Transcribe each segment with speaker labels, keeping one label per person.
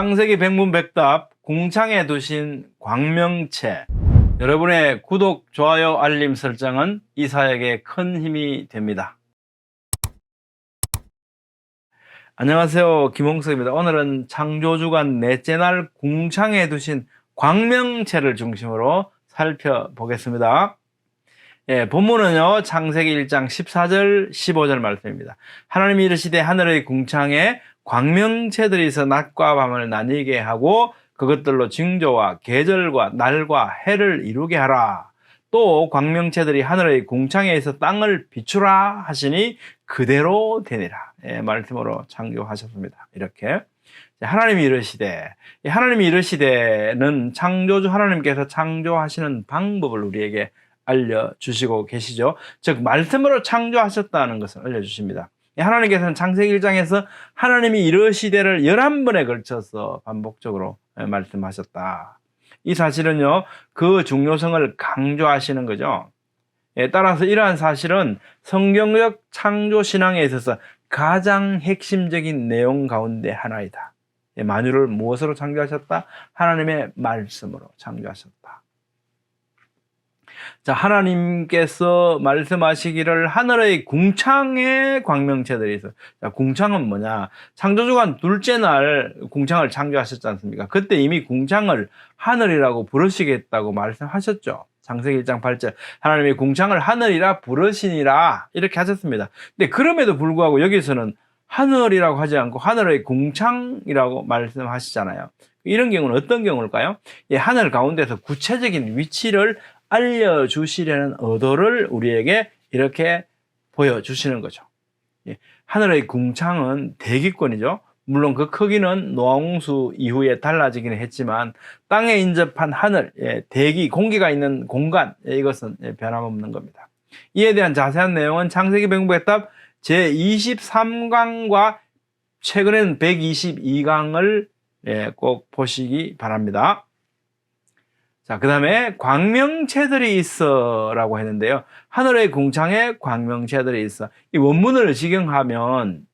Speaker 1: 창세기 백문백답 궁창에 두신 광명체 여러분의 구독, 좋아요, 알림 설정은 이사에게 큰 힘이 됩니다. 안녕하세요. 김홍석입니다. 오늘은 창조주간 넷째 날 궁창에 두신 광명체를 중심으로 살펴보겠습니다. 예, 본문은요, 창세기 1장 14절, 15절 말씀입니다. 하나님이 이르시되 하늘의 궁창에 광명체들이 있어 낮과 밤을 나뉘게 하고 그것들로 징조와 계절과 날과 해를 이루게 하라. 또 광명체들이 하늘의 있어 땅을 비추라 하시니 그대로 되니라. 예, 말씀으로 창조하셨습니다. 이렇게. 하나님이 이르시되, 이 하나님이 이르시되는 창조주 하나님께서 창조하시는 방법을 우리에게 알려주시고 계시죠. 즉, 말씀으로 창조하셨다는 것을 알려주십니다. 하나님께서는 창세기 1장에서 하나님이 이르시되를 11번에 걸쳐서 반복적으로 말씀하셨다. 이 사실은요, 그 중요성을 강조하시는 거죠. 예, 따라서 이러한 사실은 성경적 창조 신앙에 있어서 가장 핵심적인 내용 가운데 하나이다. 예, 만유를 무엇으로 창조하셨다? 하나님의 말씀으로 창조하셨다. 자, 하나님께서 말씀하시기를 하늘의 궁창에 광명체들이 있어. 자, 궁창은 뭐냐? 창조주간 둘째 날 궁창을 창조하셨지 않습니까? 그때 이미 궁창을 하늘이라고 부르시겠다고 말씀하셨죠. 창세기 1장 8절. 하나님이 궁창을 하늘이라 부르시니라. 이렇게 하셨습니다. 근데 그럼에도 불구하고 여기서는 하늘이라고 하지 않고 하늘의 궁창이라고 말씀하시잖아요. 이런 경우는 어떤 경우일까요? 예, 하늘 가운데서 구체적인 위치를 알려주시려는 의도를 우리에게 이렇게 보여주시는 거죠. 예, 하늘의 궁창은 대기권이죠. 물론 그 크기는 노홍수 이후에 달라지기는 했지만 땅에 인접한 하늘, 예, 대기, 공기가 있는 공간 예, 이것은 예, 변함없는 겁니다. 이에 대한 자세한 내용은 창세기 백문백답 제23강과 최근에는 122강을 예, 꼭 보시기 바랍니다. 자, 그 다음에 광명체들이 있어라고 했는데요. 하늘의 궁창에 광명체들이 있어. 이 원문을 직영하면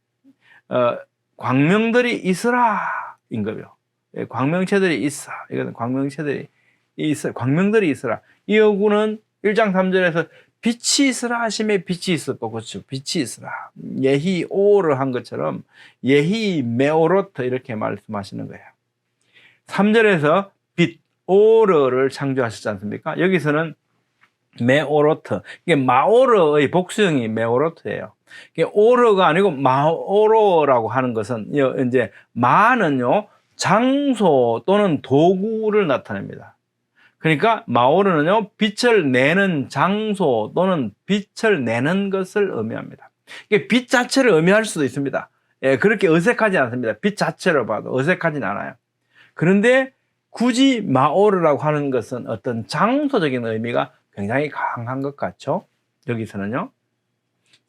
Speaker 1: 어, 광명들이 있으라인 거요. 예, 광명체들이 있어. 이거는 광명체들이 있어. 광명들이 있으라. 이 어구는 1장 3절에서 빛이 있으라 하심에 빛이 있었고 그렇죠. 빛이 있으라. 예히 오르 한 것처럼 예히 메오로트 이렇게 말씀하시는 거예요. 3절에서 빛 오르를 창조하셨지 않습니까? 여기서는 메오로트. 이게 마오르의 복수형이 메오로트예요. 이게 오르가 아니고 마오로라고 하는 것은 이제 마는요 장소 또는 도구를 나타냅니다. 그러니까 마오르는요 빛을 내는 장소 또는 빛을 내는 것을 의미합니다. 이게 빛 자체를 의미할 수도 있습니다. 예, 그렇게 어색하지 않습니다. 빛 자체로 봐도 어색하진 않아요. 그런데 굳이 마오르라고 하는 것은 어떤 장소적인 의미가 굉장히 강한 것 같죠? 여기서는요.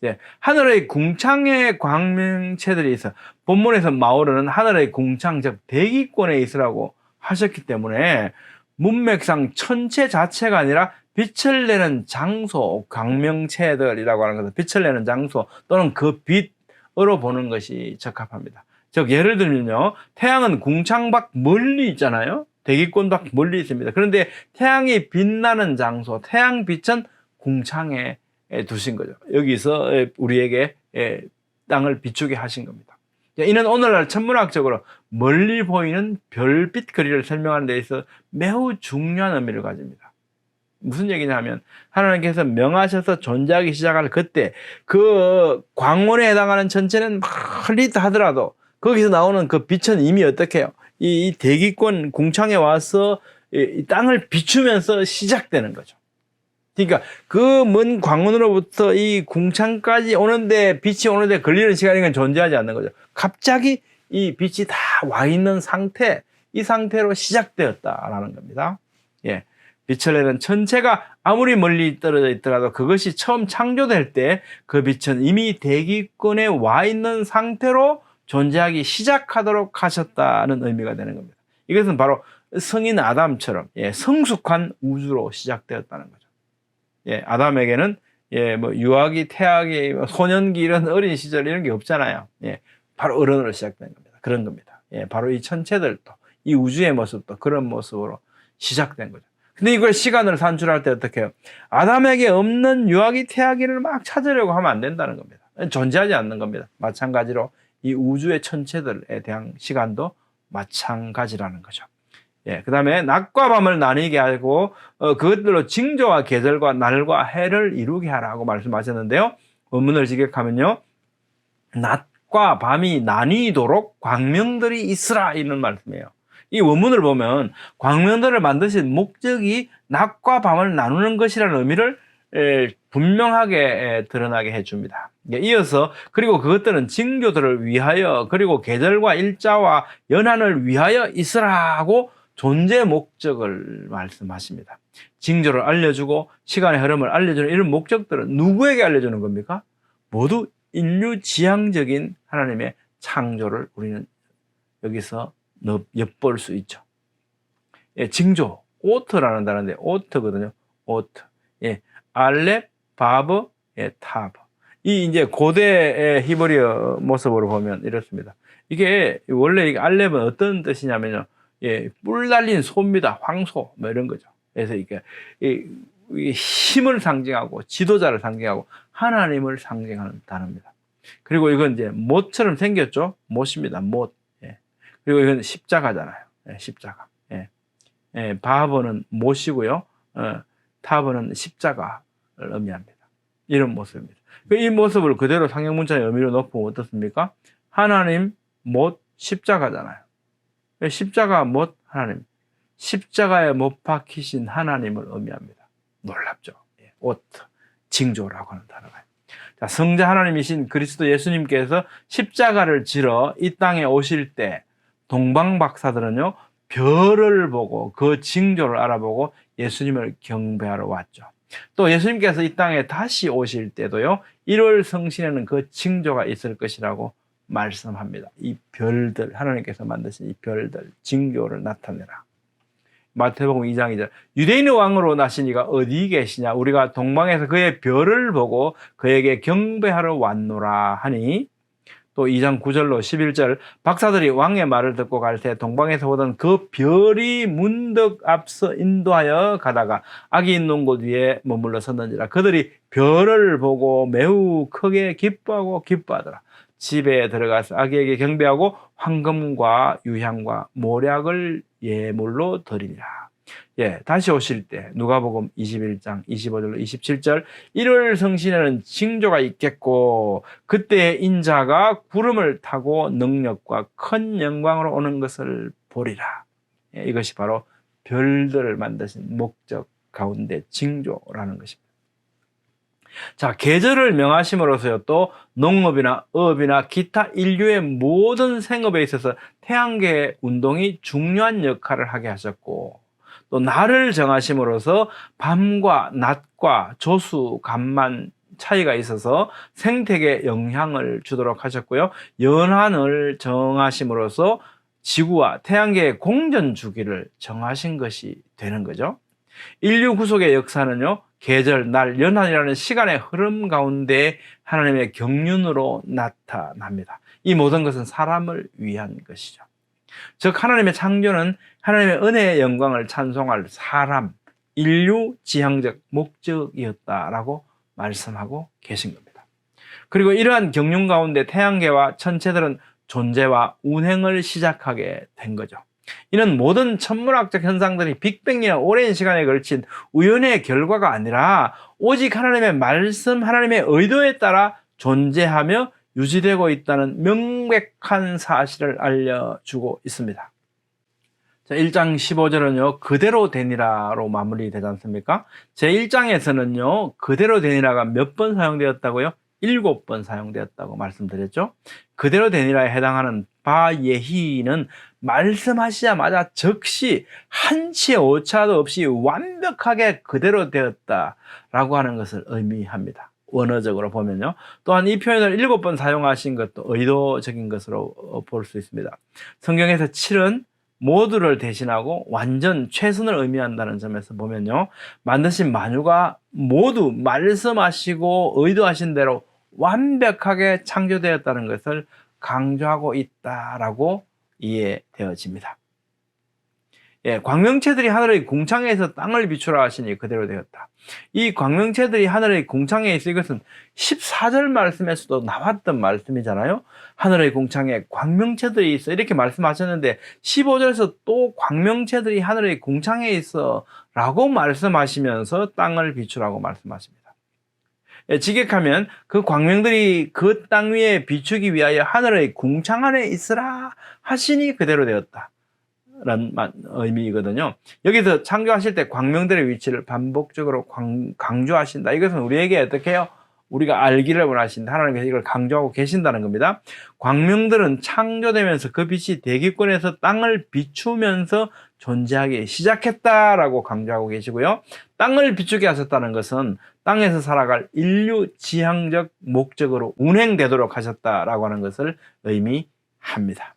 Speaker 1: 이제 하늘의 궁창에 광명체들이 있어. 본문에서 마오르는 하늘의 궁창, 즉 대기권에 있으라고 하셨기 때문에 문맥상 천체 자체가 아니라 빛을 내는 장소, 광명체들이라고 하는 것은 빛을 내는 장소 또는 그 빛으로 보는 것이 적합합니다. 즉 예를 들면요. 태양은 궁창 밖 멀리 있잖아요. 대기권 밖 멀리 있습니다. 그런데 태양이 빛나는 장소, 태양 빛은 궁창에 두신 거죠. 여기서 우리에게 땅을 비추게 하신 겁니다. 이는 오늘날 천문학적으로 멀리 보이는 별빛 거리를 설명하는 데 있어 매우 중요한 의미를 가집니다. 무슨 얘기냐면 하나님께서 명하셔서 존재하기 시작할 그때 그 광원에 해당하는 천체는 멀리 있다 하더라도 거기서 나오는 그 빛은 이미 어떻게 해요? 이, 대기권 궁창에 와서 이 땅을 비추면서 시작되는 거죠. 그러니까 그 먼 광원으로부터 이 궁창까지 오는데 빛이 오는데 걸리는 시간이 존재하지 않는 거죠. 갑자기 이 빛이 다 와 있는 상태, 이 상태로 시작되었다라는 겁니다. 예. 빛을 내는 천체가 아무리 멀리 떨어져 있더라도 그것이 처음 창조될 때 그 빛은 이미 대기권에 와 있는 상태로 존재하기 시작하도록 하셨다는 의미가 되는 겁니다. 이것은 바로 성인 아담처럼 예, 성숙한 우주로 시작되었다는 거죠. 예, 아담에게는 예, 뭐 유아기, 태아기, 뭐 소년기 이런 어린 시절 이런 게 없잖아요. 예, 바로 어른으로 시작된 겁니다. 그런 겁니다. 예, 바로 이 천체들도 이 우주의 모습도 그런 모습으로 시작된 거죠. 근데 이걸 시간을 산출할 때 어떻게 해요? 아담에게 없는 유아기 태아기를 막 찾으려고 하면 안 된다는 겁니다. 존재하지 않는 겁니다. 마찬가지로 이 우주의 천체들에 대한 시간도 마찬가지라는 거죠. 예, 그 다음에 낮과 밤을 나뉘게 하고 어, 그것들로 징조와 계절과 날과 해를 이루게 하라고 말씀하셨는데요. 원문을 직역하면요. 낮과 밤이 나뉘도록 광명들이 있으라 이런 말씀이에요. 이 원문을 보면 광명들을 만드신 목적이 낮과 밤을 나누는 것이라는 의미를 에, 분명하게 에, 드러나게 해줍니다. 예, 이어서 그리고 그것들은 징조들을 위하여 그리고 계절과 일자와 연한을 위하여 있으라고 존재 목적을 말씀하십니다. 징조를 알려주고 시간의 흐름을 알려주는 이런 목적들은 누구에게 알려주는 겁니까? 모두 인류 지향적인 하나님의 창조를 우리는 여기서 넣- 엿볼 수 있죠. 예, 징조, 오트라는 단어인데 오트거든요. 오트. 예, 알렙, 바브, 예, 타브. 이 이제 고대의 히브리어 모습으로 보면 이렇습니다. 이게 원래 이 알렙은 어떤 뜻이냐면요. 예, 뿔 달린 소입니다. 황소 뭐 이런 거죠. 그래서 이게 힘을 상징하고 지도자를 상징하고 하나님을 상징하는 단어입니다. 그리고 이건 이제 못처럼 생겼죠. 못입니다. 못. 예. 그리고 이건 십자가잖아요. 예, 십자가. 예. 예, 바버는 못이고요. 어, 타버는 십자가를 의미합니다. 이런 모습입니다. 그이 모습을 그대로 상형문자의 의미로 놓고 어떻습니까? 하나님 못 십자가잖아요. 십자가 못 하나님. 십자가에 못 박히신 하나님을 의미합니다. 놀랍죠? 예, 오트, 징조라고 하는 단어가. 자, 성자 하나님이신 그리스도 예수님께서 십자가를 지러 이 땅에 오실 때 동방 박사들은요 별을 보고 그 징조를 알아보고 예수님을 경배하러 왔죠. 또 예수님께서 이 땅에 다시 오실 때도요 1월 성신에는 그 징조가 있을 것이라고 말씀합니다. 이 별들 하나님께서 만드신 이 별들 징조를 나타내라. 마태복음 2장 2절 유대인의 왕으로 나신 이가 어디 계시냐 우리가 동방에서 그의 별을 보고 그에게 경배하러 왔노라 하니 또 2장 9절로 11절 박사들이 왕의 말을 듣고 갈 때 동방에서 보던 그 별이 문득 앞서 인도하여 가다가 악이 있는 곳 위에 머물러 섰는지라 그들이 별을 보고 매우 크게 기뻐하고 기뻐하더라 집에 들어가서 아기에게 경배하고 황금과 유향과 모략을 예물로 드리니라. 예, 다시 오실 때 누가복음 21장 25절로 27절 1월 성신에는 징조가 있겠고 그때 인자가 구름을 타고 능력과 큰 영광으로 오는 것을 보리라. 예, 이것이 바로 별들을 만드신 목적 가운데 징조라는 것입니다. 자, 계절을 명하심으로써요, 또 농업이나 업이나 기타 인류의 모든 생업에 있어서 태양계 운동이 중요한 역할을 하게 하셨고, 또 날을 정하심으로써 밤과 낮과 조수, 간만 차이가 있어서 생태계에 영향을 주도록 하셨고요. 연한을 정하심으로써 지구와 태양계의 공전 주기를 정하신 것이 되는 거죠. 인류 구속의 역사는요, 계절, 날, 연한이라는 시간의 흐름 가운데 하나님의 경륜으로 나타납니다. 이 모든 것은 사람을 위한 것이죠. 즉, 하나님의 창조는 하나님의 은혜의 영광을 찬송할 사람, 인류 지향적 목적이었다라고 말씀하고 계신 겁니다. 그리고 이러한 경륜 가운데 태양계와 천체들은 존재와 운행을 시작하게 된 거죠. 이는 모든 천문학적 현상들이 빅뱅이나 오랜 시간에 걸친 우연의 결과가 아니라 오직 하나님의 말씀, 하나님의 의도에 따라 존재하며 유지되고 있다는 명백한 사실을 알려주고 있습니다. 자, 1장 15절은요, 그대로 되니라로 마무리되지 않습니까? 제 1장에서는요, 그대로 되니라가 몇 번 사용되었다고요? 일곱 번 사용되었다고 말씀드렸죠. 그대로 되니라에 해당하는 바예히는 말씀하시자마자 즉시 한치의 오차도 없이 완벽하게 그대로 되었다라고 하는 것을 의미합니다. 원어적으로 보면요. 또한 이 표현을 일곱 번 사용하신 것도 의도적인 것으로 볼 수 있습니다. 성경에서 7은 모두를 대신하고 완전 최선을 의미한다는 점에서 보면요. 만드신 만유가 모두 말씀하시고 의도하신 대로 완벽하게 창조되었다는 것을 강조하고 있다라고 이해되어집니다. 예, 광명체들이 하늘의 궁창에서 땅을 비추라 하시니 그대로 되었다. 이 광명체들이 하늘의 궁창에 있어 이것은 14절 말씀에서도 나왔던 말씀이잖아요. 하늘의 궁창에 광명체들이 있어 이렇게 말씀하셨는데 15절에서 또 광명체들이 하늘의 궁창에 있어 라고 말씀하시면서 땅을 비추라고 말씀하십니다. 예, 직역하면 그 광명들이 그 땅 위에 비추기 위하여 하늘의 궁창 안에 있으라 하시니 그대로 되었다. 라는 마- 의미이거든요. 여기서 창조하실 때 광명들의 위치를 반복적으로 광, 강조하신다. 이것은 우리에게 어떻게 해요? 우리가 알기를 원하신다. 하나님께서 이걸 강조하고 계신다는 겁니다. 광명들은 창조되면서 그 빛이 대기권에서 땅을 비추면서 존재하기 시작했다라고 강조하고 계시고요. 땅을 비추게 하셨다는 것은 땅에서 살아갈 인류 지향적 목적으로 운행되도록 하셨다라고 하는 것을 의미합니다.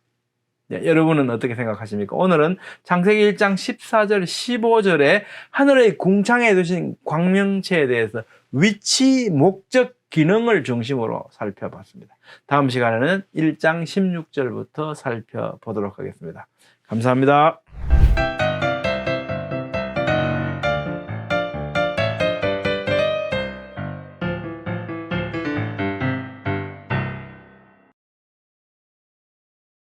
Speaker 1: 네, 여러분은 어떻게 생각하십니까? 오늘은 창세기 1장 14절, 15절에 하늘의 궁창에 두신 광명체에 대해서 위치, 목적, 기능을 중심으로 살펴봤습니다. 다음 시간에는 1장 16절부터 살펴보도록 하겠습니다. 감사합니다.